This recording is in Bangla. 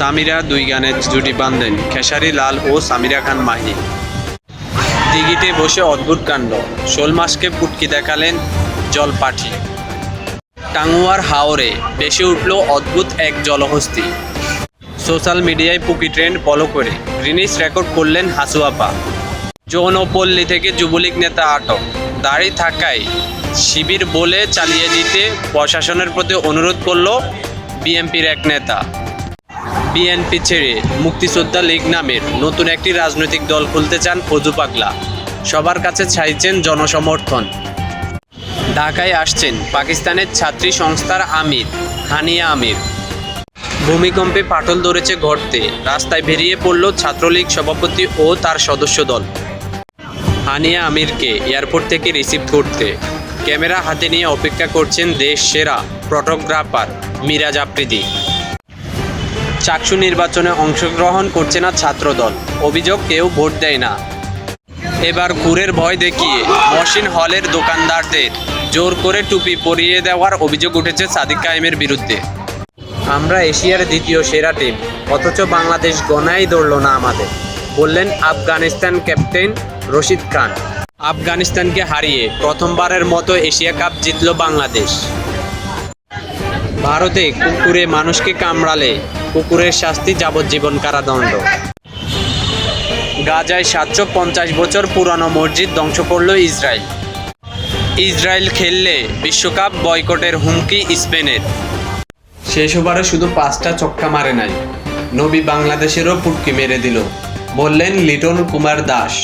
সামিরা দুই গানের জুটি বাঁধলেন খেসারি লাল ও সামিরা খান মাহি। দিঘিতে বসে অদ্ভুত কাণ্ড। শোল মাসকে পুটকি দেখালেন জলপাঠি। টাঙ্গুয়ার হাওরে বেশি উঠল অদ্ভুত এক জলহস্তি। সোশ্যাল মিডিয়ায় পুকি ট্রেন্ড ফলো করে গ্রিনিস রেকর্ড করলেন হাসুয়াপা। যৌনপল্লী থেকে যুবলীগ নেতা আটক। দাঁড়িয়ে থাকায় শিবির বলে চালিয়ে দিতে প্রশাসনের প্রতি অনুরোধ করল বিএনপির এক নেতা। বিএনপি ছেড়ে মুক্তিযোদ্ধা লীগ নামের নতুন একটি রাজনৈতিক দল খুলতে চান ফজু পাগলা। সবার কাছে চাইছেন জনসমর্থন। ঢাকায় আসছেন পাকিস্তানের ছাত্রী সংস্থার আমির, হানিয়া আমির। ভূমিকম্পে পাটল ধরেছে গর্তে, রাস্তায় বেরিয়ে পড়ল ছাত্রলীগ সভাপতি ও তার সদস্য দল। হানিয়া আমিরকে এয়ারপোর্ট থেকে রিসিভ করতে। ক্যামেরা হাতে নিয়ে অপেক্ষা করছেন দেশ সেরা ফটোগ্রাফার মিরাজ আফ্রিদি। চাকসু নির্বাচনে অংশগ্রহণ করছে না ছাত্রদল। অভিযোগ কেউ ভোট দেয় না। এবার কুরের ভয় দেখিয়ে মহসিন হলের দোকানদারদের জোর করে টুপি পরিয়ে দেওয়ার অভিযোগ উঠেছে সাদিক কায়েমের বিরুদ্ধে। আমরা এশিয়ার দ্বিতীয় সেরা টিম, অথচ বাংলাদেশ গনাই ধরল না আমাদের, বললেন আফগানিস্তান ক্যাপ্টেন রশিদ খান। আফগানিস্তানকে হারিয়ে প্রথমবারের মতো এশিয়া কাপ জিতল বাংলাদেশ। ভারতে কুকুরে মানুষকে কামড়ালে কুকুরের শাস্তি, যাবজ্জীবন কারাদণ্ড। গাজায় সাতশো পঞ্চাশ বছর পুরানো মসজিদ ধ্বংস করল ইসরায়েল। ইসরায়েল খেললে বিশ্বকাপ বয়কটের হুমকি স্পেনের। শেষ ওভারে শুধু পাঁচটা চক্কা মারে নাই, নবী বাংলাদেশেরও পুটকি মেরে দিল, বললেন লিটন কুমার দাস।